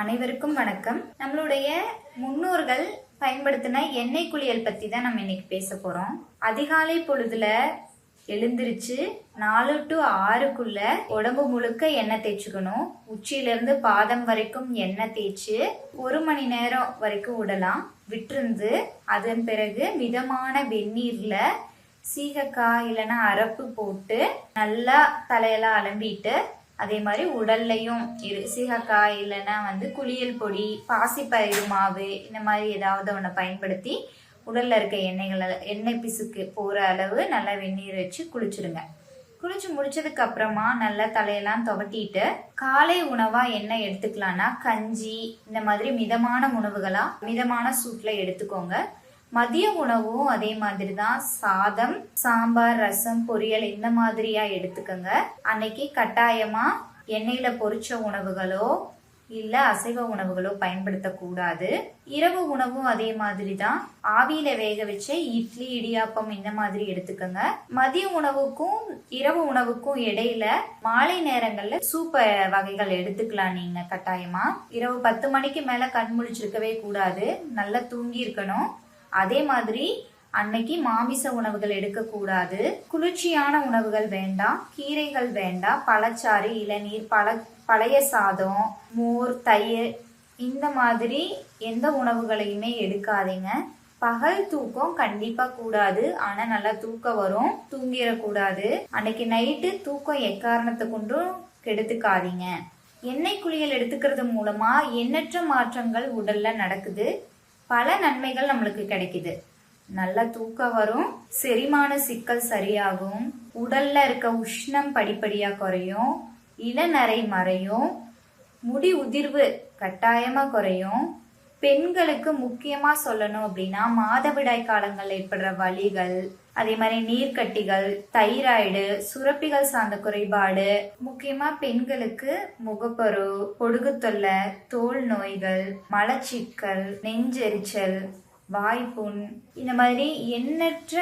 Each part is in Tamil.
அனைவருக்கும் வணக்கம். நம்மளுடைய முன்னோர்கள் பயன்படுத்தின எண்ணெய் குளியல் பத்தி தான் நம்ம இன்னைக்கு பேச போறோம். அதிகாலை பொழுதுல எழுந்திருச்சு நாலு டு ஆறுக்குள்ள உடம்பு முழுக்க எண்ணெய் தேய்ச்சிக்கணும். உச்சியிலிருந்து பாதம் வரைக்கும் எண்ணெய் தேய்ச்சி ஒரு மணி நேரம் வரைக்கும் விடலாம். விட்டுருந்து அதன் பிறகு மிதமான வெந்நீர்ல சீகக்காய் இல்லைன்னா அரப்பு போட்டு நல்லா தலையெல்லாம் அலம்பிட்டு அதே மாதிரி உடல்லையும் இரு சீகக்காய் இல்லைன்னா வந்து குளியல் பொடி பாசிப்பயிறு மாவு இந்த மாதிரி ஏதாவது ஒன்று பயன்படுத்தி உடல்ல இருக்க எண்ணெய்களை எண்ணெய் பிசுக்கு போகிற அளவு நல்லா வெந்நீர் வச்சு குளிச்சிடுங்க. குளிச்சு முடிச்சதுக்கு அப்புறமா நல்லா தலையெல்லாம் துவட்டிட்டு காலை உணவா என்ன எடுத்துக்கலாம்னா கஞ்சி இந்த மாதிரி மிதமான உணவுகளா மிதமான சூட்ல எடுத்துக்கோங்க. மதிய உணவும் அதே மாதிரி தான் சாதம் சாம்பார் ரசம் பொரியல் இந்த மாதிரியா எடுத்துக்கோங்க. அன்னைக்கு கட்டாயமா எண்ணெயில பொரிச்ச உணவுகளோ இல்ல அசைவ உணவுகளோ பயன்படுத்தக்கூடாது. இரவு உணவும் அதே மாதிரி தான் ஆவியில வேக வச்ச இட்லி இடியாப்பம் இந்த மாதிரி எடுத்துக்கோங்க. மதிய உணவுக்கும் இரவு உணவுக்கும் இடையில மாலை நேரங்கள்ல சூப்ப வகைகள் எடுத்துக்கலாம் நீங்க கட்டாயமா. இரவு பத்து மணிக்கு மேல கண் முழிச்சிருக்கவே கூடாது. நல்லா தூங்கி இருக்கணும். அதே மாதிரி அன்னைக்கு மாமிச உணவுகள் எடுக்கக்கூடாது. குளிர்ச்சியான உணவுகள் வேண்டாம். கீரைகள் வேண்டாம். பழச்சாறு இளநீர் பழ பழைய சாதம் மோர் தயிர் இந்த மாதிரி எந்த உணவுகளையுமே எடுக்காதீங்க. பகல் தூக்கம் கண்டிப்பா கூடாது. ஆனா நல்லா தூக்கம் வரும். தூங்கிடக்கூடாது. அன்னைக்கு நைட்டு தூக்கம் எக்காரணத்தை கொண்டும் கெடுத்துக்காதீங்க. எண்ணெய் குளியல் எடுத்துக்கிறது மூலமா எண்ணற்ற மாற்றங்கள் உடல்ல நடக்குது. பல நன்மைகள் நம்மளுக்கு கிடைக்குது. நல்ல தூக்கம் வரும் செரிமான சிக்கல் சரியாகும் உடல்ல இருக்க உஷ்ணம் படிப்படியா குறையும் இளநரை மறையும் முடி உதிர்வு கட்டாயமா குறையும் பெண்களுக்கு முக்கியமா சொல்லணும் அப்படின்னா மாதவிடாய் காலங்கள் ஏற்படுற வலிகள் அதே மாதிரி நீர்க்கட்டிகள் தைராய்டு சுரப்பிகள் சார்ந்த குறைபாடு முக்கியமா பெண்களுக்கு முகப்பரு பொடுகு தொல்லை தோல் நோய்கள் மலச்சிக்கல் நெஞ்செரிச்சல் வாய்ப்புண் இந்த மாதிரி எண்ணற்ற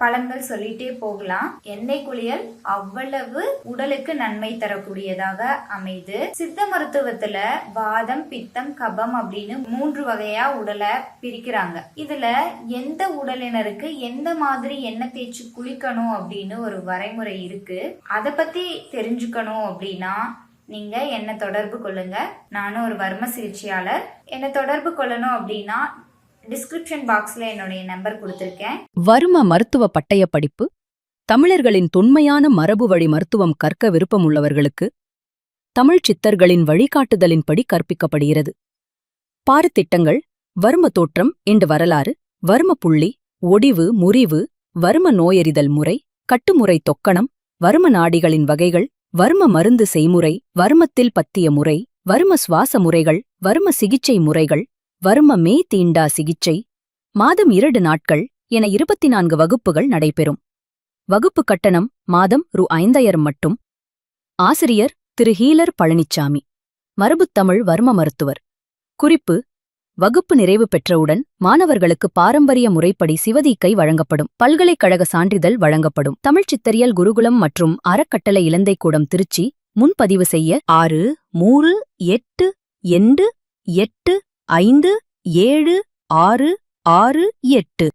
பழங்கள் பலன்கள் சொல்லிட்டே போகலாம். எண்ணெய் குளியல் அவ்வளவு உடலுக்கு நன்மை தரக்கூடியதாக அமைது. சித்த மருத்துவத்துல வாதம் பித்தம் கபம் அப்படின்னு மூன்று வகையா உடலை பிரிக்கிறாங்க. இதுல எந்த உடலினருக்கு எந்த மாதிரி எண்ணெய் தேய்ச்சி குளிக்கணும் அப்படின்னு ஒரு வரைமுறை இருக்கு. அதை பத்தி தெரிஞ்சுக்கணும் அப்படின்னா நீங்க என்ன தொடர்பு கொள்ளுங்க. நானும் ஒரு வர்ம சிகிச்சையாளர். என்னை தொடர்பு கொள்ளணும் அப்படின்னா டிஸ்கிரிப்ஷன் பாக்ஸ்ல என்னுடைய நம்பர் கொடுத்துருக்கேன். வரும மருத்துவ பட்டய படிப்பு தமிழர்களின் தொன்மையான மரபு வழி மருத்துவம் கற்க விருப்பமுள்ளவர்களுக்கு தமிழ்ச் சித்தர்களின் வழிகாட்டுதலின்படி கற்பிக்கப்படுகிறது. பாரத்திட்டங்கள் வர்ம தோற்றம் என்ற வரலாறு வர்ம புள்ளி ஒடிவு முறிவு வர்ம நோயறிதல் முறை கட்டுமுறை தொக்கணம் வரும நாடிகளின் வகைகள் வர்ம மருந்து செய்முறை வர்மத்தில் பத்திய முறை வர்ம சுவாச முறைகள் வர்ம சிகிச்சை முறைகள் வர்ம மே தீண்டா சிகிச்சை. மாதம் இரண்டு நாட்கள் என இருபத்தி நான்கு வகுப்புகள் நடைபெறும். வகுப்பு கட்டணம் மாதம் ரூ ஐந்தாயிரம் மட்டும். ஆசிரியர் திரு ஹீலர் பழனிச்சாமி. மரபுத்தமிழ் வர்ம மருத்துவர். குறிப்பு வகுப்பு நிறைவு பெற்றவுடன் மாணவர்களுக்கு பாரம்பரிய முறைப்படி சிவதீக்கை வழங்கப்படும். பல்கலைக்கழக சான்றிதழ் வழங்கப்படும். தமிழ் சித்தரியல் குருகுலம் மற்றும் அறக்கட்டளை இலந்தைக்கூடம் திருச்சி முன்பதிவு செய்ய ஆறு மூன்று எட்டு எண்டு எட்டு ஐந்து ஏழு ஆறு ஆறு எட்டு.